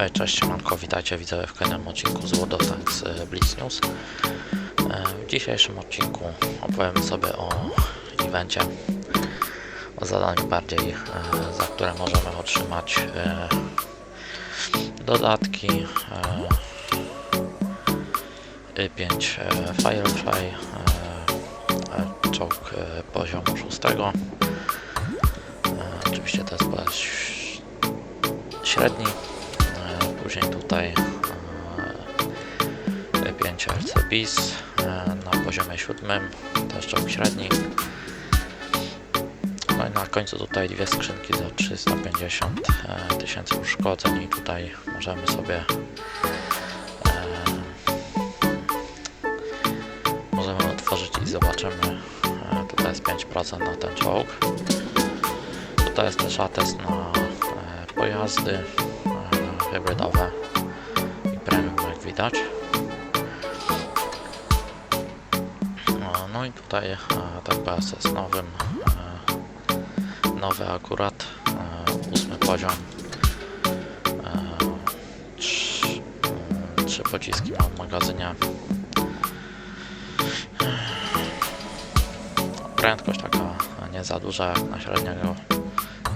Hej, cześć, siemanko, witajcie widzowie w kolejnym odcinku z World of Tanks e, Blitz News. E, W dzisiejszym odcinku opowiem sobie o evencie, o zadaniu bardziej, e, za które możemy otrzymać dodatki e, Y5 e, Firefly, czołg poziomu 6. E, Oczywiście to jest średni. Później tutaj e, 5 RC BIS e, na poziomie siódmym, też czołg średni. No i na końcu tutaj dwie skrzynki za 350 e, tysięcy uszkodzeń i tutaj możemy sobie możemy otworzyć i zobaczymy tutaj jest 5% na ten czołg tutaj jest też atest na pojazdy hybrydowe i premium jak widać. No, i tutaj pojazd jest nowym nowy akurat ósmy poziom. E, trzy pociski ma w magazynie. Prędkość taka nie za duża jak na średniego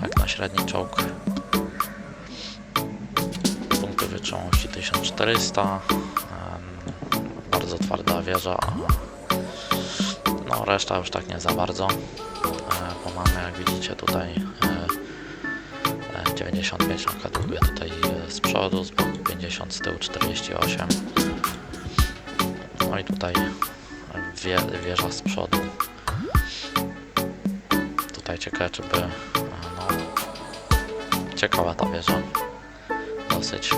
jak na średni czołg wytrzymałości 1400 em, bardzo twarda wieża no reszta już tak nie za bardzo. E, bo mamy jak widzicie tutaj e, e, 95 na kadłubie tutaj e, z przodu, z boku 50, z tyłu 48 no i tutaj wie, wieża z przodu. Tutaj ciekawe czy by e, no, ciekawa ta wieża. Dosyć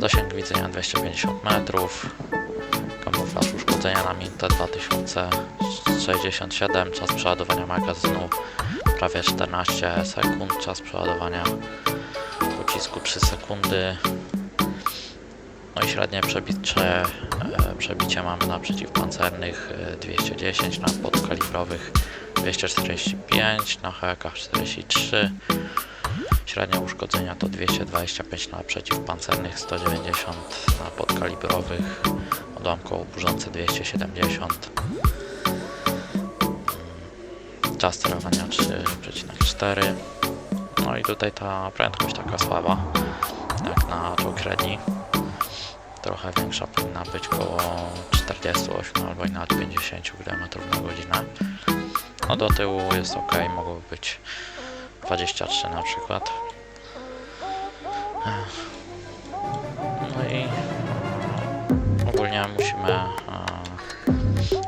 zasięg widzenia 250 metrów. Kamuflaż uszkodzenia na minutę 2067 czas przeładowania magazynu. Prawie 14 sekund. Czas przeładowania pocisku 3 sekundy. No i średnie przebicie, e, przebicie mamy na przeciwpancernych e, 210 na podkalibrowych 245 na HK 43 średnie uszkodzenia to 225 na przeciwpancernych 190 na podkalibrowych. Odłamkowo burzące 270 czas sterowania 3,4 no i tutaj ta prędkość taka słaba jak na czołg średni trochę większa powinna być koło 48 albo i nawet 50 km na godzinę. No do tyłu jest ok, mogłoby być 23 na przykład. No i ogólnie musimy e,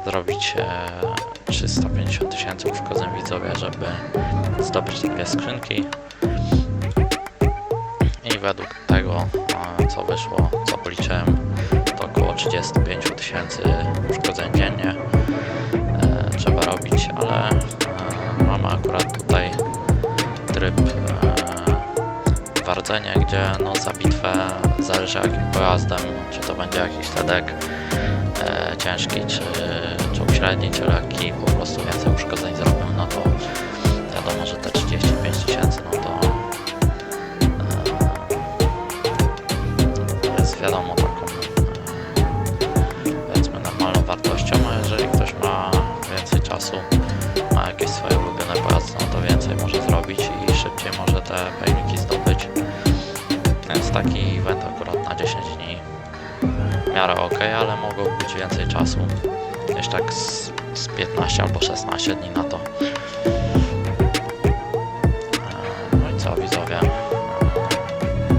zrobić e, 350 tysięcy uszkodzeń widzowie, żeby zdobyć dwie skrzynki. I według tego, e, co wyszło, co policzyłem, to około 35 tysięcy uszkodzeń dziennie e, trzeba robić, ale e, mamy akurat tutaj tryb e, wardzenie, gdzie no, za bitwę zależy jakim pojazdem, czy to będzie jakiś tedek e, ciężki, czy czołg średni, czy lekki, po prostu więcej te pejmiki zdobyć. Więc taki event akurat na 10 dni w miarę ok, ale mogło być więcej czasu. Gdzieś tak z, z 15 albo 16 dni na to. E, No i co widzowie?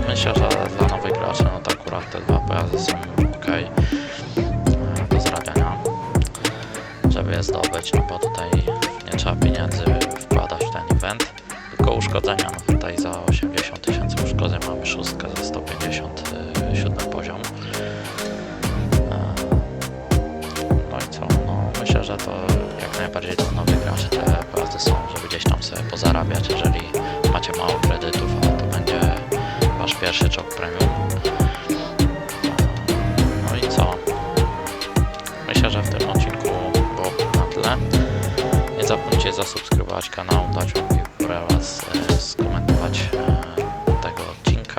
Myślę, że dla nowych graczy no to akurat te dwa pojazdy są ok do zarabiania, żeby je zdobyć, no bo tutaj nie trzeba pieniędzy wkładać w ten event, uszkodzenia, no tutaj za 80 tysięcy uszkodzeń mamy szóstkę za 157 poziom. E, No i co, no myślę, że to jak najbardziej dla nowych graczy te pojazdy są, żeby gdzieś tam sobie pozarabiać, jeżeli macie mało kredytów, to będzie wasz pierwszy czołg premium.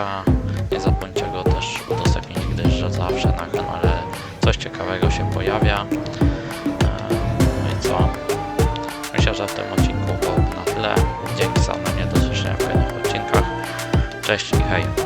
odcinka. Nie zapomnijcie go też udostępnić, gdyż że zawsze na kanale no coś ciekawego się pojawia. E, no i co? Myślę, że w tym odcinku byłoby na tyle. Dzięki za oglądanie, do zobaczenia w kolejnych odcinkach. Cześć i hej!